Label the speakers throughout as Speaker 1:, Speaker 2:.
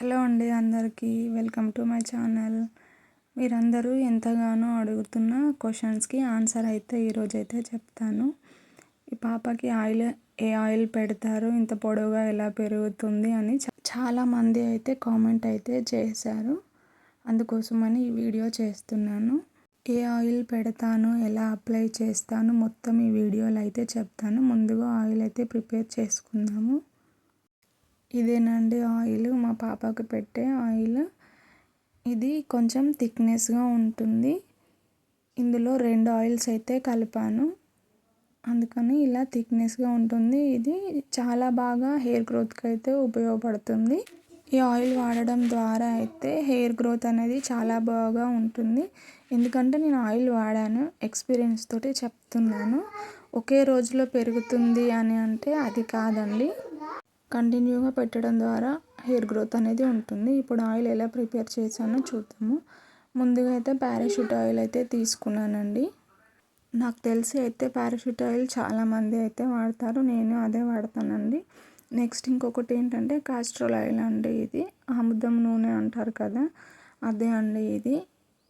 Speaker 1: Hello అండి అందరికీ welcome to my channel. మీరందరూ ఎంతగానో అడుగుతున్న క్వశ్చన్స్కి ఆన్సర్ అయితే ఈరోజు అయితే చెప్తాను. ఈ పాపకి ఆయిల్ ఏ ఆయిల్ పెడతారు ఇంత పొడవుగా ఎలా పెరుగుతుంది అని చాలామంది అయితే కామెంట్ అయితే చేశారు. అందుకోసమని ఈ వీడియో చేస్తున్నాను. ఏ ఆయిల్ పెడతాను ఎలా అప్లై చేస్తాను మొత్తం ఈ వీడియోలో అయితే చెప్తాను. ముందుగా ఆయిల్ అయితే ప్రిపేర్ చేసుకుందాము. ఇదేనండి ఆయిల్. మా పాపకు పెట్టే ఆయిల్. ఇది కొంచెం థిక్నెస్గా ఉంటుంది. ఇందులో రెండు ఆయిల్స్ అయితే కలిపాను. అందుకని ఇలా థిక్నెస్గా ఉంటుంది. ఇది చాలా బాగా హెయిర్ గ్రోత్కి అయితే ఉపయోగపడుతుంది. ఈ ఆయిల్ వాడడం ద్వారా అయితే హెయిర్ గ్రోత్ అనేది చాలా బాగా ఉంటుంది. ఎందుకంటే నేను ఆయిల్ వాడాను. ఎక్స్పీరియన్స్ తోటి చెప్తున్నాను. ఒకే రోజులో పెరుగుతుంది అని అంటే అది కాదండి. కంటిన్యూగా పెట్టడం ద్వారా హెయిర్ గ్రోత్ అనేది ఉంటుంది. ఇప్పుడు ఆయిల్ ఎలా ప్రిపేర్ చేశానో చూద్దాము. ముందుగా అయితే పారాషూట్ ఆయిల్ అయితే తీసుకున్నానండి. నాకు తెలిసి అయితే పారాషూట్ ఆయిల్ చాలామంది అయితే వాడతారు. నేను అదే వాడతానండి. నెక్స్ట్ ఇంకొకటి ఏంటంటే కాస్ట్రోల్ ఆయిల్ అండి ఇది. ఆముదం నూనె అంటారు కదా అదే అండి ఇది.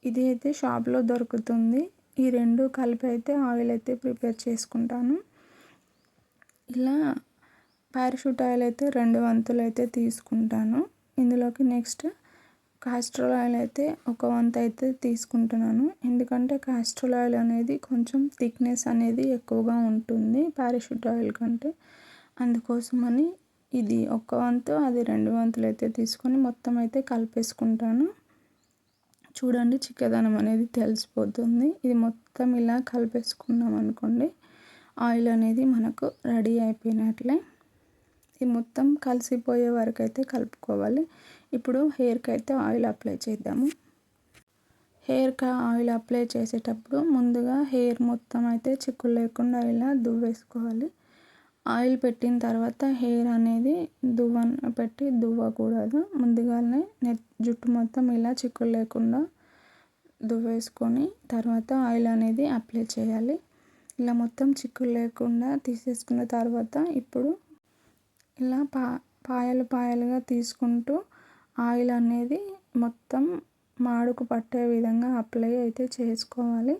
Speaker 1: ఇది అయితే షాప్లో దొరుకుతుంది. ఈ రెండు కలిపి అయితే ఆయిల్ అయితే ప్రిపేర్ చేసుకుంటాను. ఇలా పారాషూట్ ఆయిల్ అయితే రెండు వంతులు అయితే తీసుకుంటాను. ఇందులోకి నెక్స్ట్ కాస్ట్రోల్ ఆయిల్ అయితే ఒక వంత అయితే తీసుకుంటున్నాను. ఎందుకంటే కాస్ట్రోల్ ఆయిల్ అనేది కొంచెం థిక్నెస్ అనేది ఎక్కువగా ఉంటుంది పారాషూట్ ఆయిల్ కంటే. అందుకోసమని ఇది ఒక వంతు అది రెండు వంతులు అయితే తీసుకొని మొత్తం అయితే కలిపేసుకుంటాను. చూడండి చిక్కదనం అనేది తెలిసిపోతుంది. ఇది మొత్తం ఇలా కలిపేసుకున్నాం అనుకోండి ఆయిల్ అనేది మనకు రెడీ అయిపోయినట్లే. ఇది మొత్తం కలిసిపోయే వరకు అయితే కలుపుకోవాలి. ఇప్పుడు హెయిర్కి అయితే ఆయిల్ అప్లై చేద్దాము. హెయిర్కి ఆయిల్ అప్లై చేసేటప్పుడు ముందుగా హెయిర్ మొత్తం అయితే చిక్కులు లేకుండా ఇలా దువ్వేసుకోవాలి. ఆయిల్ పెట్టిన తర్వాత హెయిర్ అనేది దువ్వ పెట్టి దువ్వకూడదు. ముందుగానే నెట్ జుట్టు మొత్తం ఇలా చిక్కులు లేకుండా దువ్వేసుకొని తర్వాత ఆయిల్ అనేది అప్లై చేయాలి. ఇలా మొత్తం చిక్కులు లేకుండా తీసేసుకున్న తర్వాత ఇప్పుడు ఇలా పా పాయలు పాయలుగా తీసుకుంటూ ఆయిల్ అనేది మొత్తం మాడుకు పట్టే విధంగా అప్లై అయితే చేసుకోవాలి.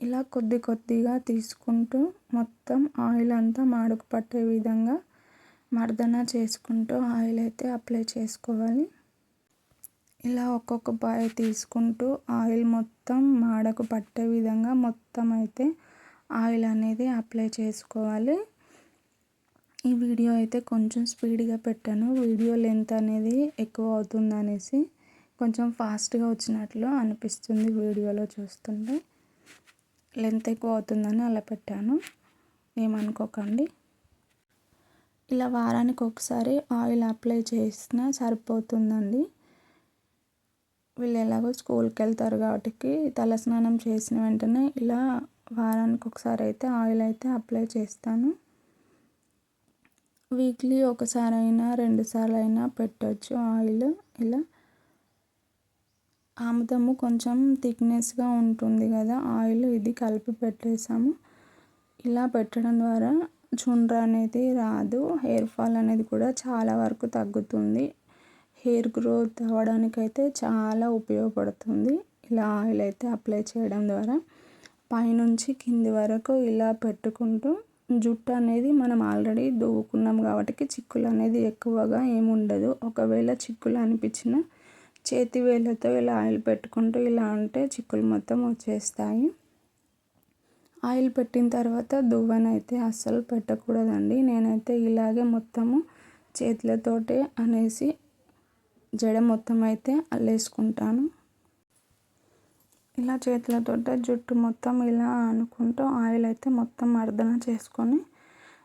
Speaker 1: ఇలా కొద్ది కొద్దిగా తీసుకుంటూ మొత్తం ఆయిల్ అంతా మాడుకు పట్టే విధంగా మర్దన చేసుకుంటూ ఆయిల్ అయితే అప్లై చేసుకోవాలి. ఇలా ఒక్కొక్క పాయ తీసుకుంటూ ఆయిల్ మొత్తం మాడకు పట్టే విధంగా మొత్తం అయితే ఆయిల్ అనేది అప్లై చేసుకోవాలి. ఈ వీడియో అయితే కొంచెం స్పీడ్గా పెట్టాను. వీడియో లెంత్ అనేది ఎక్కువ అవుతుంది అనేసి కొంచెం ఫాస్ట్గా వచ్చినట్లు అనిపిస్తుంది వీడియోలో చూస్తుంటే. లెంత్ ఎక్కువ అవుతుందని అలా పెట్టాను. ఏమనుకోకండి. ఇలా వారానికి ఒకసారి ఆయిల్ అప్లై చేసినా సరిపోతుందండి. వీళ్ళు ఎలాగో స్కూల్కి వెళ్తారు కాబట్టి తలస్నానం చేసిన వెంటనే ఇలా వారానికి ఒకసారి అయితే ఆయిల్ అయితే అప్లై చేస్తాను. వీక్లీ ఒకసారి అయినా రెండుసార్లు అయినా పెట్టచ్చు ఆయిల్. ఇలా ఆముదము కొంచెం థిక్నెస్గా ఉంటుంది కదా ఆయిల్ ఇది కలిపి పెట్టేసాము. ఇలా పెట్టడం ద్వారా చుండ్ర అనేది రాదు హెయిర్ ఫాల్ అనేది కూడా చాలా వరకు తగ్గుతుంది. హెయిర్ గ్రోత్ అవ్వడానికైతే చాలా ఉపయోగపడుతుంది. ఇలా ఆయిల్ అయితే అప్లై చేయడం ద్వారా పైనుంచి కింది వరకు ఇలా పెట్టుకుంటూ జుట్టు అనేది మనం ఆల్రెడీ దువ్వుకున్నాం కాబట్టి చిక్కులు అనేది ఎక్కువగా ఏముండదు. ఒకవేళ చిక్కులు అనిపించిన చేతి వేళ్ళతో ఇలా ఆయిల్ పెట్టుకుంటూ ఇలా అంటే చిక్కులు మొత్తం వచ్చేస్తాయి. ఆయిల్ పెట్టిన తర్వాత దువ్వనైతే అస్సలు పెట్టకూడదండి. నేనైతే ఇలాగే మొత్తము చేతులతోటే అనేసి జడ మొత్తం అయితే అల్లేసుకుంటాను. ఇలా చేతులతో జుట్టు మొత్తం ఇలా అనుకుంటూ ఆయిల్ అయితే మొత్తం మర్దన చేసుకొని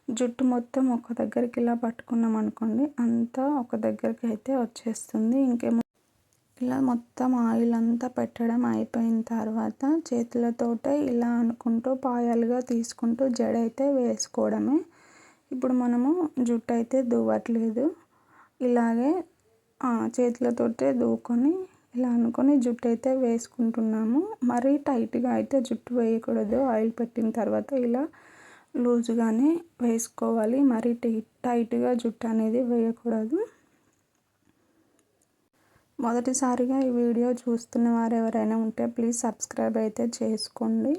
Speaker 1: జుట్టు మొత్తం ఒక దగ్గరికి ఇలా పట్టుకున్నాం అనుకోండి అంతా ఒక దగ్గరికి అయితే వచ్చేస్తుంది. ఇంకేమో ఇలా మొత్తం ఆయిల్ అంతా పెట్టడం అయిపోయిన తర్వాత చేతులతోటే ఇలా అనుకుంటూ పాయాలుగా తీసుకుంటూ జడ అయితే వేసుకోవడమే. ఇప్పుడు మనము జుట్టు అయితే దువ్వట్లేదు. ఇలాగే చేతులతోటే దువ్వుకొని ఇలా అనుకొని జుట్టు అయితే వేసుకుంటున్నాము. మరీ టైట్గా అయితే జుట్టు వేయకూడదు. ఆయిల్ పెట్టిన తర్వాత ఇలా లూజ్గానే వేసుకోవాలి. మరీ టైట్గా జుట్టు అనేది వేయకూడదు. మొదటిసారిగా ఈ వీడియో చూస్తున్న వారు ఎవరైనా ఉంటే ప్లీజ్ సబ్స్క్రైబ్ అయితే చేసుకోండి.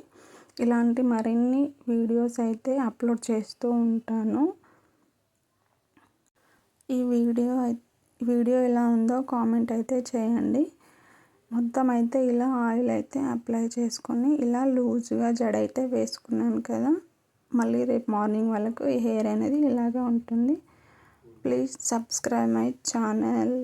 Speaker 1: ఇలాంటి మరిన్ని వీడియోస్ అయితే అప్లోడ్ చేస్తూ ఉంటాను. ఈ వీడియో వీడియో ఎలా ఉందో కామెంట్ అయితే చేయండి. మొత్తం అయితే ఇలా ఆయిల్ అయితే అప్లై చేసుకొని ఇలా లూజ్గా జడ అయితే వేసుకున్నాను కదా మళ్ళీ రేపు మార్నింగ్ వాళ్ళకు ఈ హెయిర్ అనేది ఇలాగే ఉంటుంది. Please subscribe my channel.